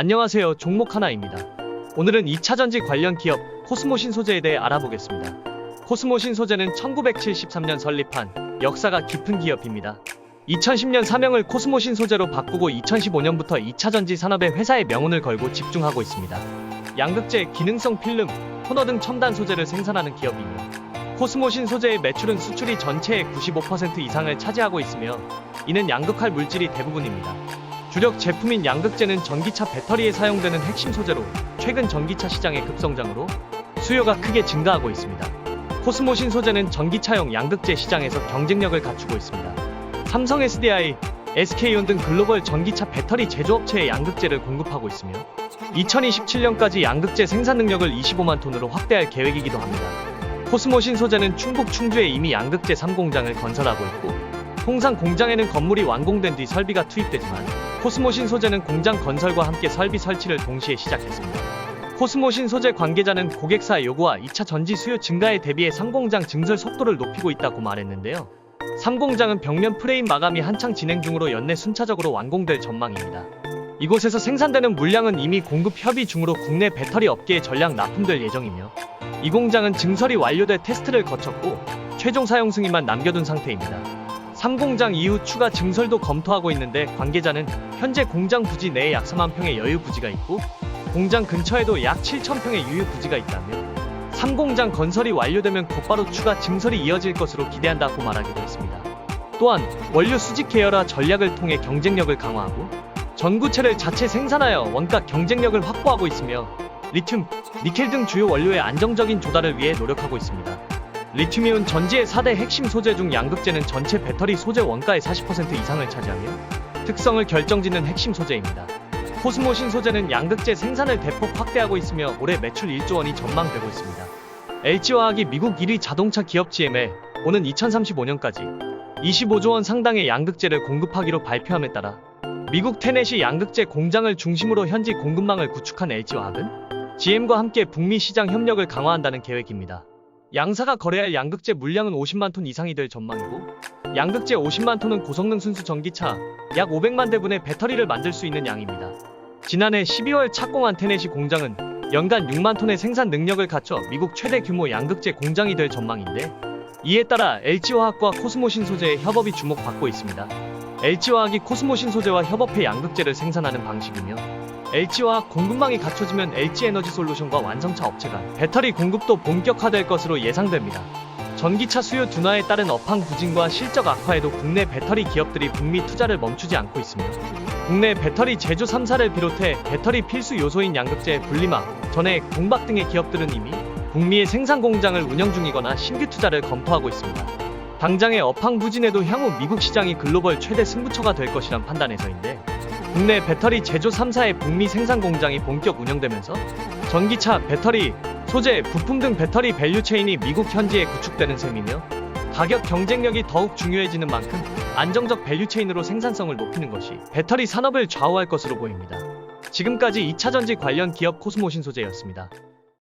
안녕하세요. 종목 하나입니다. 오늘은 2차 전지 관련 기업 코스모신 소재에 대해 알아보겠습니다. 코스모신 소재는 1973년 설립한 역사가 깊은 기업입니다. 2010년 사명을 코스모신 소재로 바꾸고 2015년부터 2차 전지 산업에 회사의 명운을 걸고 집중하고 있습니다. 양극재, 기능성 필름, 토너 등 첨단 소재를 생산하는 기업이며 코스모신 소재의 매출은 수출이 전체의 95% 이상을 차지하고 있으며 이는 양극할 물질이 대부분입니다. 주력 제품인 양극재는 전기차 배터리에 사용되는 핵심 소재로 최근 전기차 시장의 급성장으로 수요가 크게 증가하고 있습니다. 코스모신 소재는 전기차용 양극재 시장에서 경쟁력을 갖추고 있습니다. 삼성 SDI, SK온 등 글로벌 전기차 배터리 제조업체에 양극재를 공급하고 있으며 2027년까지 양극재 생산 능력을 25만 톤으로 확대할 계획이기도 합니다. 코스모신 소재는 충북 충주에 이미 양극재 3공장을 건설하고 있고 통상 공장에는 건물이 완공된 뒤 설비가 투입되지만 코스모신 소재는 공장 건설과 함께 설비 설치를 동시에 시작했습니다. 코스모신 소재 관계자는 고객사 요구와 2차 전지 수요 증가에 대비해 3공장 증설 속도를 높이고 있다고 말했는데요. 3공장은 벽면 프레임 마감이 한창 진행 중으로 연내 순차적으로 완공될 전망입니다. 이곳에서 생산되는 물량은 이미 공급 협의 중으로 국내 배터리 업계에 전량 납품될 예정이며 이 공장은 증설이 완료돼 테스트를 거쳤고 최종 사용 승인만 남겨둔 상태입니다. 3공장 이후 추가 증설도 검토하고 있는데 관계자는 현재 공장 부지 내에 약 4만 평의 여유 부지가 있고 공장 근처에도 약 7천 평의 유휴 부지가 있다며 3공장 건설이 완료되면 곧바로 추가 증설이 이어질 것으로 기대한다고 말하기도 했습니다. 또한 원료 수직 계열화 전략을 통해 경쟁력을 강화하고 전구체를 자체 생산하여 원가 경쟁력을 확보하고 있으며 리튬, 니켈 등 주요 원료의 안정적인 조달을 위해 노력하고 있습니다. 리튬이온 전지의 4대 핵심 소재 중 양극재는 전체 배터리 소재 원가의 40% 이상을 차지하며 특성을 결정짓는 핵심 소재입니다. 코스모신 소재는 양극재 생산을 대폭 확대하고 있으며 올해 매출 1조 원이 전망되고 있습니다. LG화학이 미국 1위 자동차 기업 GM에 오는 2035년까지 25조 원 상당의 양극재를 공급하기로 발표함에 따라 미국 테넷이 양극재 공장을 중심으로 현지 공급망을 구축한 LG화학은 GM과 함께 북미 시장 협력을 강화한다는 계획입니다. 양사가 거래할 양극재 물량은 50만 톤 이상이 될 전망이고 양극재 50만 톤은 고성능 순수 전기차 약 500만 대분의 배터리를 만들 수 있는 양입니다. 지난해 12월 착공한 테넷이 공장은 연간 6만 톤의 생산 능력을 갖춰 미국 최대 규모 양극재 공장이 될 전망인데 이에 따라 LG화학과 코스모신 소재의 협업이 주목받고 있습니다. LG화학이 코스모신 소재와 협업해 양극재를 생산하는 방식이며 LG화학 공급망이 갖춰지면 LG에너지솔루션과 완성차 업체 간 배터리 공급도 본격화될 것으로 예상됩니다. 전기차 수요 둔화에 따른 업황 부진과 실적 악화에도 국내 배터리 기업들이 북미 투자를 멈추지 않고 있으며 국내 배터리 제조 3사를 비롯해 배터리 필수 요소인 양극재, 분리막, 전액, 동박 등의 기업들은 이미 북미의 생산 공장을 운영 중이거나 신규 투자를 검토하고 있습니다. 당장의 업황 부진에도 향후 미국 시장이 글로벌 최대 승부처가 될 것이란 판단에서인데 국내 배터리 제조 3사의 북미 생산 공장이 본격 운영되면서 전기차, 배터리, 소재, 부품 등 배터리 밸류 체인이 미국 현지에 구축되는 셈이며 가격 경쟁력이 더욱 중요해지는 만큼 안정적 밸류 체인으로 생산성을 높이는 것이 배터리 산업을 좌우할 것으로 보입니다. 지금까지 2차 전지 관련 기업 코스모신 소재였습니다.